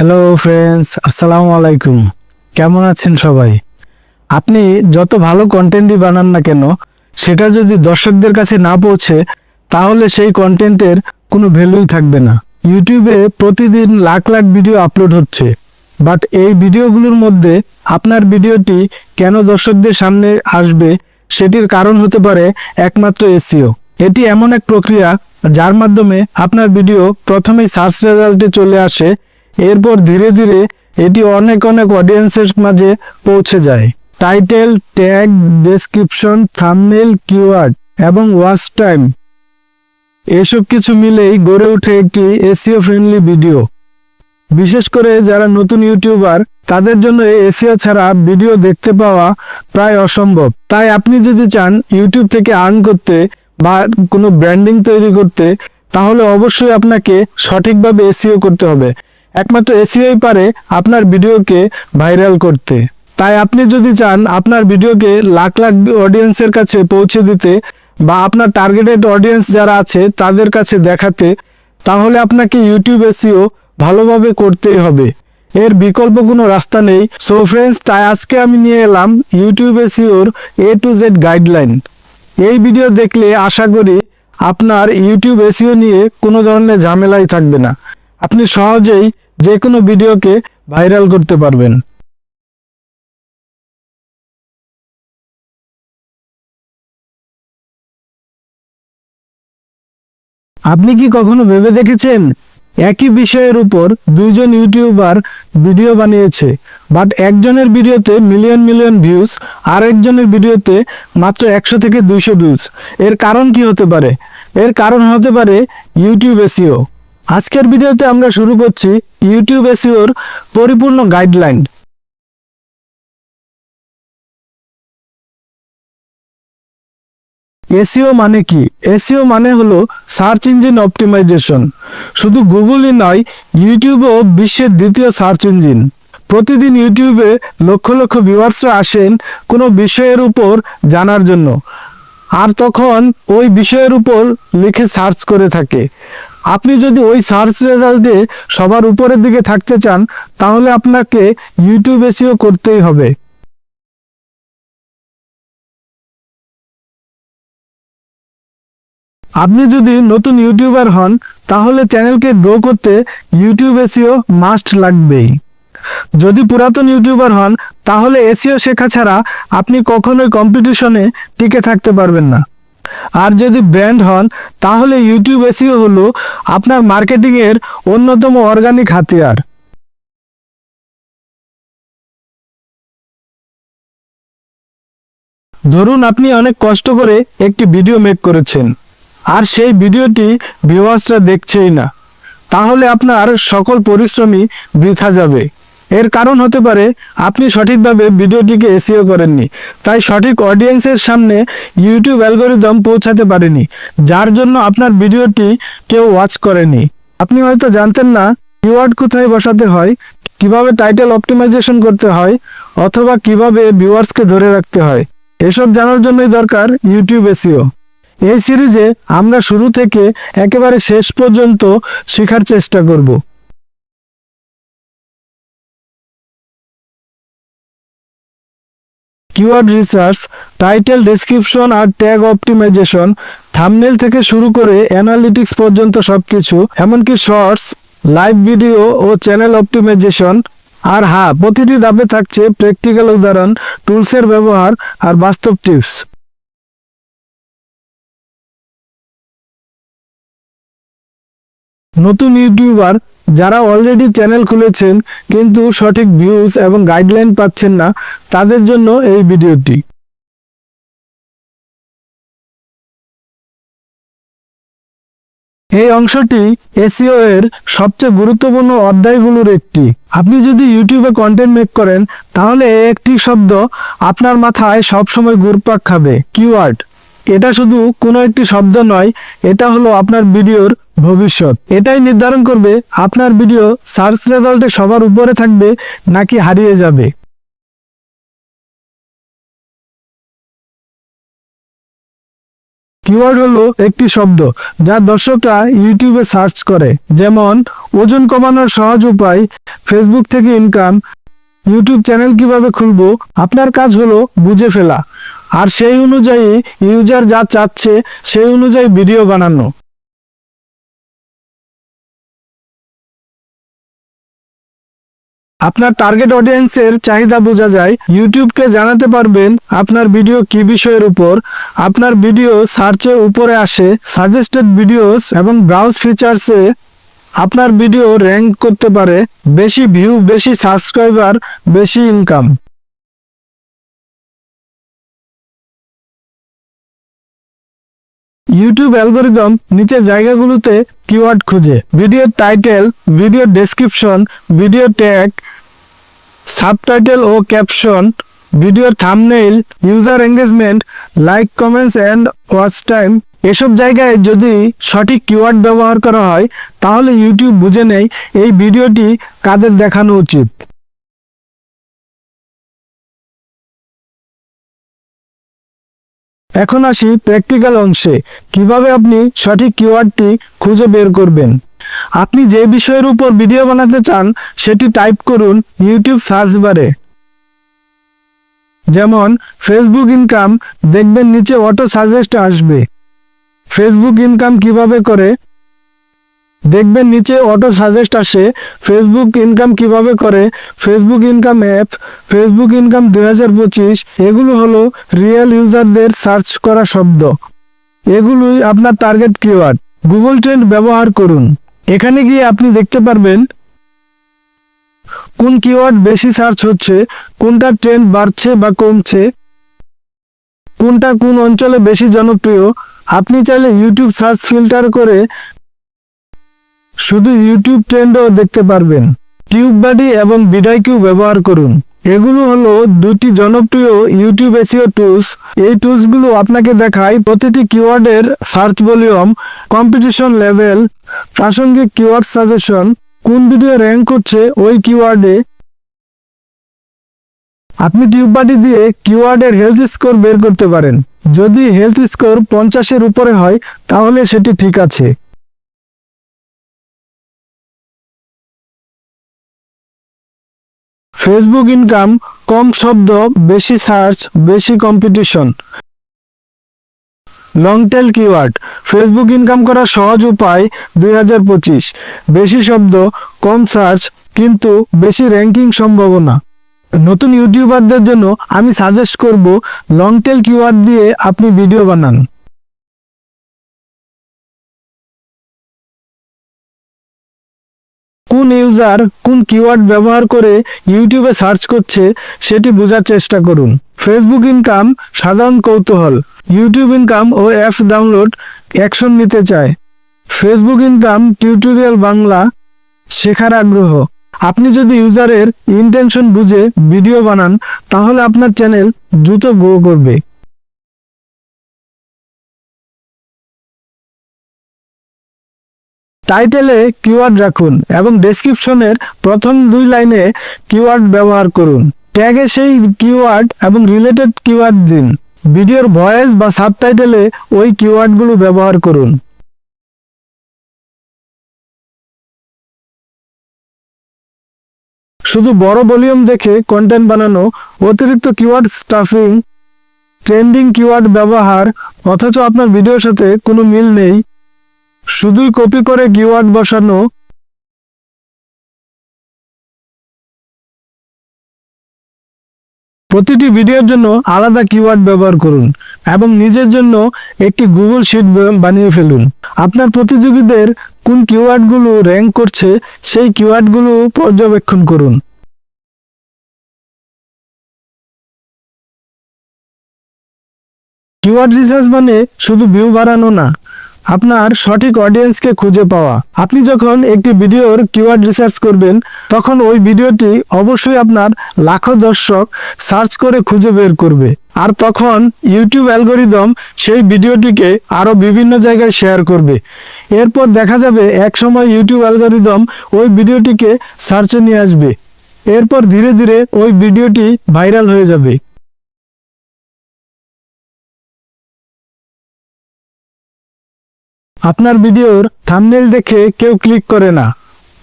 Hello friends আসসালামু আলাইকুম কেমন আছেন সবাই? আপনি যত ভালো কন্টেন্টই বানান না কেন, সেটা যদি দর্শকদের কাছে না পৌঁছে, তাহলে সেই কন্টেন্টের কোনো ভ্যালুই থাকবে না। ইউটিউবে প্রতিদিন লাখ লাখ ভিডিও আপলোড হচ্ছে। বাট এই ভিডিওগুলোর মধ্যে আপনার ভিডিওটি কেন দর্শকদের সামনে আসবে, সেটির কারণ হতে পারে একমাত্র এসিও এটি এমন এক প্রক্রিয়া, যার মাধ্যমে আপনার ভিডিও প্রথমেই সার্চ রেজাল্টে চলে আসে এরপর ধীরে ধীরে এটি অনেক অনেক অডিয়েন্সের মাঝে পৌঁছে যায়। Title tag description thumbnail keyword এবং ওয়াচ টাইম এসব কিছু মিলেই গড়ে ওঠে একটি এসিও ফ্রেন্ডলি ভিডিও বিশেষ করে যারা নতুন ইউটিউবার তাদের জন্য এসিও ছাড়া ভিডিও দেখতে পাওয়া প্রায় অসম্ভব। তাই আপনি যদি চান ইউটিউব থেকে আর্ন করতে বা কোনো ব্র্যান্ডিং তৈরি করতে, তাহলে অবশ্যই আপনাকে সঠিকভাবে এসিও করতে হবে। একমাত্র এসিওই পারে আপনার ভিডিওকে ভাইরাল করতে। তাই আপনি যদি চান আপনার ভিডিওকে লাখ লাখ অডিয়েন্সের কাছে পৌঁছে দিতে বা আপনার টার্গেটেড অডিয়েন্স যারা আছে তাদের কাছে দেখাতে, তাহলে আপনাকে ইউটিউব এসিও ভালোভাবে করতেই হবে। এর বিকল্প কোনো রাস্তা নেই। সো ফ্রেন্ডস তাই আজকে আমি নিয়ে এলাম ইউটিউব এসিওর এ টু জেড গাইডলাইন এই ভিডিও দেখলে আশা করি আপনার ইউটিউব এসিও নিয়ে কোনো ধরনের ঝামেলাই থাকবে না। আপনি সহজেই যে কোনো ভিডিওকে ভাইরাল করতে পারবেন। আপনি কি কখনো ভেবে দেখেছেন? একই বিষয়ের উপর দুইজন ইউটিউবার ভিডিও বানিয়েছে, বাট একজনের ভিডিওতে মিলিয়ন মিলিয়ন ভিউজ আর একজনের ভিডিওতে মাত্র একশো থেকে দুইশো ভিউজ। এর কারণ কি হতে পারে? এর কারণ হতে পারে ইউটিউব এসিও আজকের ভিডিওতে আমরা শুরু করছি ইউটিউব এসিওর পরিপূর্ণ গাইডলাইন এসিও মানে কি? এসিও মানে হলো সার্চ ইঞ্জিন অপটিমাইজেশন শুধু গুগলই নয় ইউটিউবও বিশ্বের দ্বিতীয় সার্চ ইঞ্জিন প্রতিদিন ইউটিউবে লক্ষ লক্ষ ভিউয়ার্সরা আসেন কোনো বিষয়ের উপর জানার জন্য। আর তখন ওই বিষয়ের উপর লিখে সার্চ করে থাকে। আপনি যদি ওই সার্চ রেজাল্টে সবার উপরের দিকে থাকতে চান, তাহলে আপনাকে ইউটিউব এসিও করতেই হবে। আপনি যদি নতুন ইউটিউবার হন, তাহলে চ্যানেলকে গ্রো করতে ইউটিউব এসিও মাস্ট লাগবেই। যদি পুরাতন ইউটিউবার হন, তাহলে এসিও শেখা ছাড়া আপনি কখনোই কম্পিটিশনে টিকে থাকতে পারবেন না। আর যদি ব্র্যান্ড হন, তাহলে ইউটিউব এসিও হলো আপনার মার্কেটিংয়ের অন্যতম অর্গানিক হাতিয়ার। ধরুন আপনি অনেক কষ্ট করে একটি ভিডিও মেক করেছেন, আর সেই ভিডিওটি ভিউয়ার্সরা দেখছেই না। তাহলে আপনার সকল পরিশ্রমই বৃথা যাবে। এর কারণ হতে পারে আপনি সঠিকভাবে ভিডিওটিকে এসিও করেননি, তাই সঠিক অডিয়েন্সের সামনে ইউটিউব অ্যালগোরিদম পৌঁছাতে পারেনি, যার জন্য আপনার ভিডিওটি কেউ ওয়াচ করেনি। আপনি হয়তো জানতেন না কিওয়ার্ড কোথায় বসাতে হয়, কীভাবে টাইটেল অপটিমাইজেশন করতে হয়, অথবা কীভাবে ভিউয়ার্সকে ধরে রাখতে হয়। এসব জানার জন্যই দরকার ইউটিউব এসিও এই সিরিজে আমরা শুরু থেকে একেবারে শেষ পর্যন্ত শেখার চেষ্টা করব। কিওয়ার্ড রিসার্চ টাইটেল ডেসক্রিপশন আর ট্যাগ অপটিমাইজেশন থামনেল থেকে শুরু করে অ্যানালিটিক্স পর্যন্ত সবকিছু, এমনকি শর্টস লাইভ ভিডিও ও চ্যানেল অপটিমাইজেশন আর হ্যাঁ প্রতিটি ধাপে থাকছে প্র্যাকটিক্যাল উদাহরণ টুলসের ব্যবহার আর বাস্তব টিপস নতুন ইউটিউবার যারা অলরেডি চ্যানেল খুলেছেন কিন্তু সঠিক ভিউজ এবং গাইডলাইন পাচ্ছেন না, তাদের জন্য এই ভিডিওটি। এই অংশটি এসিও এর সবচেয়ে গুরুত্বপূর্ণ অধ্যায়গুলোর একটি। আপনি যদি ইউটিউবে কন্টেন্ট মেক করেন, তাহলে একটি শব্দ আপনার মাথায় সবসময় ঘুরপাক খাবে। কিওয়ার্ড। এটা শুধু কোনো একটি শব্দ নয়, এটা হলো আপনার ভিডিওর ভবিষ্যৎ। এটাই নির্ধারণ করবে আপনার ভিডিও সার্চ রেজাল্টে সবার উপরে থাকবে নাকি হারিয়ে যাবে। কিওয়ার্ড হলো একটি শব্দ যা দর্শকরা ইউটিউবে সার্চ করে। যেমন, ওজন কমানোর সহজ উপায়, ফেসবুক থেকে ইনকাম, ইউটিউব চ্যানেল কীভাবে খুলবো, আপনার কাজ হলো বুঝে ফেলা। আর সেই অনুযায়ী ইউজার যা চাচ্ছে, সেই অনুযায়ী ভিডিও বানানো। আপনার টার্গেট অডিয়েন্সের চাহিদা বোঝা যায় ইউটিউবকে জানাতে পারবেন আপনার ভিডিও কি বিষয়ের উপর। আপনার ভিডিও সার্চে উপরে আসে সাজেস্টেড ভিডিওস এবং ব্রাউজ ফিচার্সে আপনার ভিডিও র্যাঙ্ক করতে পারে, বেশি ভিউ বেশি সাবস্ক্রাইবার বেশি ইনকাম ইউটিউব অ্যালগোরিদম নিচের জায়গাগুলোতে কিওয়ার্ড খুঁজে। Video title video description video tag subtitle ও ক্যাপশন ভিডিওর thumbnail user engagement like comments and watch time এসব জায়গায় যদি সঠিক কিওয়ার্ড ব্যবহার করা হয়, তাহলে ইউটিউব বুঝে নেয় এই ভিডিওটি কাদের দেখানো উচিত। এখন আসি প্র্যাকটিক্যাল অংশে। কীভাবে আপনি সঠিক কিওয়ার্ডটি খুঁজে বের করবেন? আপনি যে বিষয়ের উপর ভিডিও বানাতে চান, সেটি টাইপ করুন ইউটিউব সার্চ বারে যেমন ফেসবুক ইনকাম দেখবেন নিচে অটো সাজেস্ট আসবে। ফেসবুক ইনকাম কীভাবে করে দেখবেন নিচে অটো সাজেস্ট আসে ফেসবুক ইনকাম কীভাবে করে Facebook income app Facebook income দু হাজার পঁচিশ, এগুলো হলো রিয়েল ইউজারদের সার্চ করা শব্দ। এগুলোই আপনার টার্গেট কিওয়ার্ড গুগল ট্রেন্ড ব্যবহার করুন। এখানে গিয়ে আপনি দেখতে পারবেন কোন কিওয়ার্ড বেশি সার্চ হচ্ছে, কোনটা ট্রেন্ড বাড়ছে বা কমছে, কোনটা কোন অঞ্চলে বেশি জনপ্রিয়। আপনি চাইলে ইউটিউব সার্চ ফিল্টার করে শুধু ইউটিউব ট্রেন্ডও দেখতে পারবেন। টিউব বাডি এবং বিডাইকিউ ব্যবহার করুন। এগুলো হলো দুটি জনপ্রিয় ইউটিউব এসিও টুলস এই টুলসগুলো আপনাকে দেখায় প্রতিটি কিওয়ার্ডের সার্চ ভলিউম কম্পিটিশন লেভেল প্রাসঙ্গিক কিওয়ার্ড সাজেশন কোন ভিডিও র্যাঙ্ক করছে ওই কিওয়ার্ডে আপনি টিউববাডি দিয়ে কিওয়ার্ডের হেলথ স্কোর বের করতে পারেন। যদি হেলথ স্কোর পঞ্চাশের উপরে হয়, তাহলে সেটি ঠিক আছে। ফেসবুক ইনকাম কম শব্দ, বেশি সার্চ বেশি competition long tail keyword Facebook income করার সহজ উপায় দুই হাজার পঁচিশ। বেশি শব্দ, কম সার্চ কিন্তু বেশি র্যাঙ্কিং সম্ভাবনা। নতুন ইউটিউবারদের জন্য আমি সাজেস্ট করব লং টেল কিওয়ার্ড দিয়ে আপনি ভিডিও বানান। কোন ইউজার কোন কিওয়ার্ড ব্যবহার করে ইউটিউবে সার্চ করছে সেটি বোঝার চেষ্টা করুন। ফেসবুক ইনকাম সাধারণ কৌতূহল। ইউটিউব ইনকাম ও অ্যাপ ডাউনলোড অ্যাকশন নিতে চায়। ফেসবুক ইনকাম টিউটোরিয়াল বাংলা শেখার আগ্রহ। আপনি যদি ইউজারের ইন্টেনশন বুঝে ভিডিও বানান, তাহলে আপনার চ্যানেল দ্রুত গ্রো করবে। টাইটেলে কিওয়ার্ড রাখুন এবং ডেসক্রিপশনের প্রথম দুই লাইনে কিওয়ার্ড ব্যবহার করুন। ট্যাগে সেই কিওয়ার্ড এবং রিলেটেড কিওয়ার্ড দিন। ভিডিওর ভয়েস বা সাবটাইটেলে ওই কিওয়ার্ডগুলো ব্যবহার করুন। শুধু বড় ভলিউম দেখে কন্টেন্ট বানানো, অতিরিক্ত কিওয়ার্ড স্টাফিং, ট্রেন্ডিং কিওয়ার্ড ব্যবহার, অথচ আপনার ভিডিওর সাথে কোনো মিল নেই শুধুই কপি করে কিওয়ার্ড বসানো? প্রতিটি ভিডিওর জন্য আলাদা কিওয়ার্ড ব্যবহার করুন এবং নিজের জন্য একটি গুগল শিট বানিয়ে ফেলুন। আপনার প্রতিযোগীদের কোন কিওয়ার্ডগুলো র্যাঙ্ক করছে, সেই কিওয়ার্ডগুলো পর্যবেক্ষণ করুন। কিওয়ার্ড রিসার্চ মানে শুধু ভিউ বাড়ানো না আপনার সঠিক অডিয়েন্সকে খুঁজে পাওয়া। আপনি যখন একটি ভিডিওর কিওয়ার্ড রিসার্চ করবেন, তখন ওই ভিডিওটি অবশ্যই আপনার লাখো দর্শক সার্চ করে খুঁজে বের করবে। আর তখন ইউটিউব অ্যালগোরিদম সেই ভিডিওটিকে আরও বিভিন্ন জায়গায় শেয়ার করবে। এরপর দেখা যাবে এক সময় ইউটিউব অ্যালগোরিদম ওই ভিডিওটিকে সার্চে নিয়ে আসবে। এরপর ধীরে ধীরে ওই ভিডিওটি ভাইরাল হয়ে যাবে। আপনার ভিডিওর থাম্বনেল দেখে কেউ ক্লিক করে না।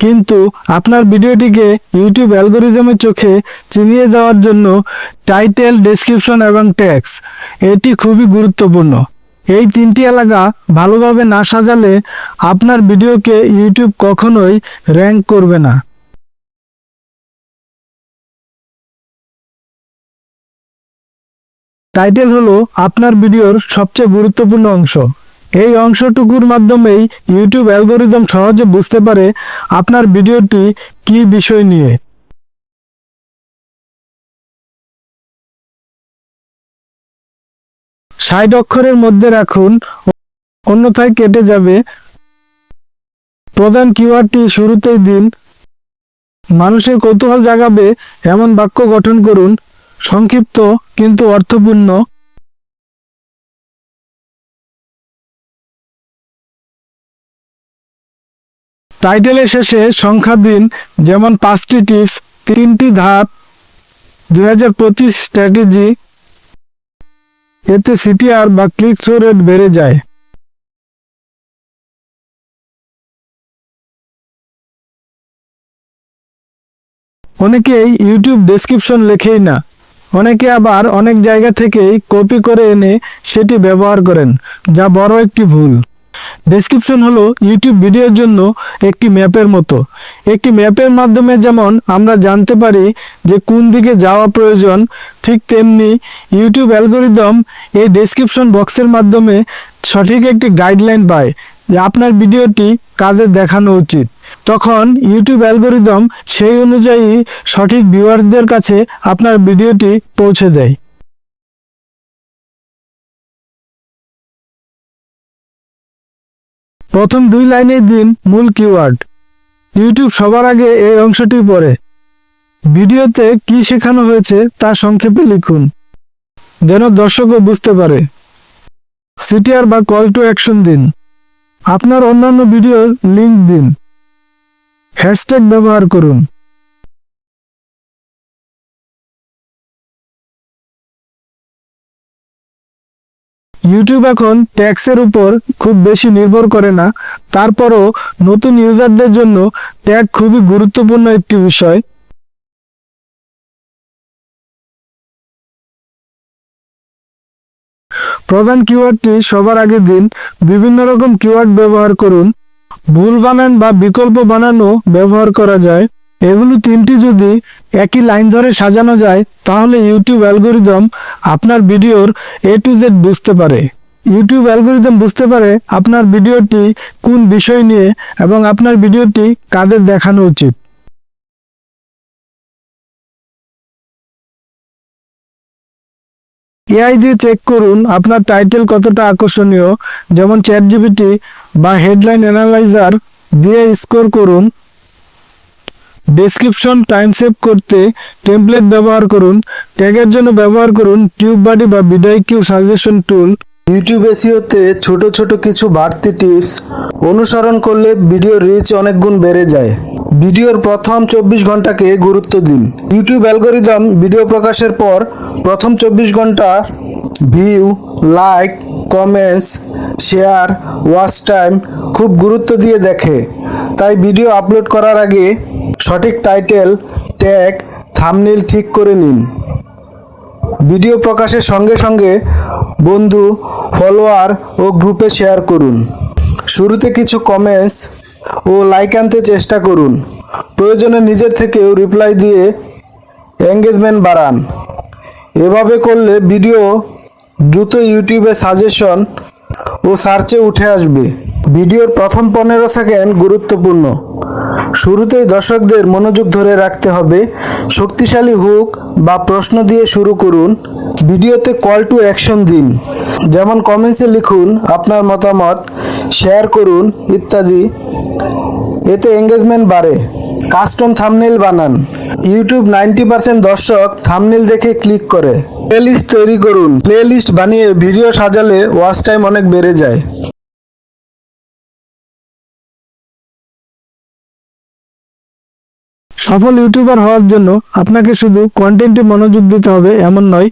কিন্তু আপনার ভিডিওটিকে ইউটিউব অ্যালগোরিদমের চোখে চিনিয়ে দেওয়ার জন্য টাইটেল ডেসক্রিপশন এবং ট্যাক্স এটি খুবই গুরুত্বপূর্ণ। এই তিনটি এলাকা ভালোভাবে না সাজালে আপনার ভিডিওকে ইউটিউব কখনোই র্যাঙ্ক করবে না। টাইটেল হলো আপনার ভিডিওর সবচেয়ে গুরুত্বপূর্ণ অংশ। এই অংশটুকুর মাধ্যমেই ইউটিউব অ্যালগোরিদম সহজে বুঝতে পারে আপনার ভিডিওটি কি বিষয় নিয়ে। ষাট অক্ষরের মধ্যে রাখুন, অন্যথায় কেটে যাবে। প্রধান কিওয়ার্ডটি শুরুতেই দিন। মানুষের কৌতূহল জাগাবে, এমন বাক্য গঠন করুন। সংক্ষিপ্ত কিন্তু অর্থপূর্ণ। টাইটেলের শেষে সংখ্যা দিন, যেমন পাঁচটি টিপস তিনটি ধাপ দু হাজার পঁচিশ স্ট্র্যাটেজি এতে সিটিআর বা ক্লিক থ্রু রেট বেড়ে যায়। অনেকেই ইউটিউব ডেসক্রিপশন লেখেই না, অনেকে আবার অনেক জায়গা থেকেই কপি করে এনে সেটি ব্যবহার করেন, যা বড় একটি ভুল। ডেসক্রিপশন হলো ইউটিউব ভিডিওর জন্য একটি ম্যাপের মতো। একটি ম্যাপের মাধ্যমে যেমন আমরা জানতে পারি যে কোন দিকে যাওয়া প্রয়োজন, ঠিক তেমনি ইউটিউব অ্যালগোরিদম এই ডেসক্রিপশন বক্সের মাধ্যমে সঠিক একটি গাইডলাইন পায় যে আপনার ভিডিওটি কাদের দেখানো উচিত। তখন ইউটিউব অ্যালগোরিদম সেই অনুযায়ী সঠিক ভিউয়ারদের কাছে আপনার ভিডিওটি পৌঁছে দেয়। প্রথম দুই লাইনে দিন মূল কিওয়ার্ড ইউটিউব সবার আগে এই অংশটি পড়ে। ভিডিওতে কি শেখানো হয়েছে তা সংক্ষেপে লিখুন। যেন দর্শকও বুঝতে পারে। সিটিআর বা কল টু অ্যাকশন দিন। আপনার অন্যান্য ভিডিওর লিঙ্ক দিন। হ্যাশট্যাগ ব্যবহার করুন। ইউটিউব এখন ট্যাক্সের উপর খুব বেশি নির্ভর করে না। তারপরও নতুন ইউজারদের জন্য ট্যাগ খুবই গুরুত্বপূর্ণ একটি বিষয়। প্রধান কিওয়ার্ডটি সবার আগে দিন। বিভিন্ন রকম কিওয়ার্ড ব্যবহার করুন। ভুল বানান বা বিকল্প বানানো ব্যবহার করা যায়। এগুলো তিনটি যদি একই লাইন ধরে সাজানো যায়, তাহলে ইউটিউব অ্যালগোরিদম আপনার ভিডিওর এ টু জেড বুঝতে পারে। ইউটিউব অ্যালগোরিদম বুঝতে পারে আপনার ভিডিওটি কোন বিষয় নিয়ে এবং আপনার ভিডিওটি কাদের দেখানো উচিত। এআই দিয়ে চেক করুন আপনার টাইটেল কতটা আকর্ষণীয়, যেমন চ্যাট জিবিটি বা হেডলাইন অ্যানালাইজার দিয়ে স্কোর করুন। ডেসক্রিপশন টাইম সেভ করতে টেমপ্লেট ব্যবহার করুন ট্যাগের জন্য ব্যবহার করুন টিউব বাডি বা vidIQ suggestion tool YouTube এসিওতে ছোট ছোট কিছু বাড়তি টিপস অনুসরণ করলে ভিডিও রিচ অনেক গুণ বেড়ে যায়। ভিডিওর প্রথম চব্বিশ ঘন্টাকে গুরুত্ব দিন। ইউটিউব অ্যালগোরিদম ভিডিও প্রকাশের পর প্রথম চব্বিশ ঘণ্টা view like comments share watch time খুব গুরুত্ব দিয়ে দেখে। তাই ভিডিও আপলোড করার আগে সঠিক টাইটেল, ট্যাগ, থামনিল ঠিক করে নিন। ভিডিও প্রকাশের সঙ্গে সঙ্গে বন্ধু, ফলোয়ার ও গ্রুপে শেয়ার করুন। শুরুতে কিছু কমেন্টস ও লাইক আনতে চেষ্টা করুন। প্রয়োজনে নিজের থেকেও রিপ্লাই দিয়ে এঙ্গেজমেন্ট বাড়ান। এভাবে করলে ভিডিও দ্রুত ইউটিউবে সাজেশন ও সার্চে উঠে আসবে। ভিডিওর প্রথম পনেরো সেকেন্ড গুরুত্বপূর্ণ। শুরুতেই দর্শকদের মনোযোগ ধরে রাখতে হবে। শক্তিশালী হুক বা প্রশ্ন দিয়ে শুরু করুন। ভিডিওতে কল টু অ্যাকশন দিন। যেমন কমেন্টসে লিখুন আপনার মতামত শেয়ার করুন ইত্যাদি। এতে এঙ্গেজমেন্ট বাড়ে। কাস্টম থামনেল বানান। ইউটিউব নাইনটি পার্সেন্ট দর্শক থামনেল দেখে ক্লিক করে। প্লেলিস্ট তৈরি করুন। প্লেলিস্ট বানিয়ে ভিডিও সাজালে ওয়াচ টাইম অনেক বেড়ে যায়। সফল ইউটিউবার হওয়ার জন্য আপনাকে শুধু কন্টেন্টে মনোযোগ দিতে হবে এমন নয়,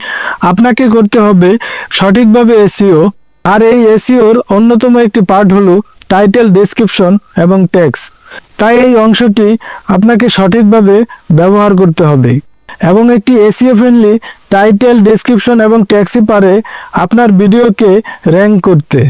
আপনাকে করতে হবে সঠিকভাবে এসিও আর এই এসিওর অন্যতম একটি পার্ট হলো টাইটেল ডেসক্রিপশন এবং ট্যাক্স তাই এই অংশটি আপনাকে সঠিকভাবে ব্যবহার করতে হবে। এবং একটি এসিও ফ্রেন্ডলি টাইটেল ডেসক্রিপশন এবং ট্যাক্সি পারে আপনার ভিডিওকে র্যাঙ্ক করতে।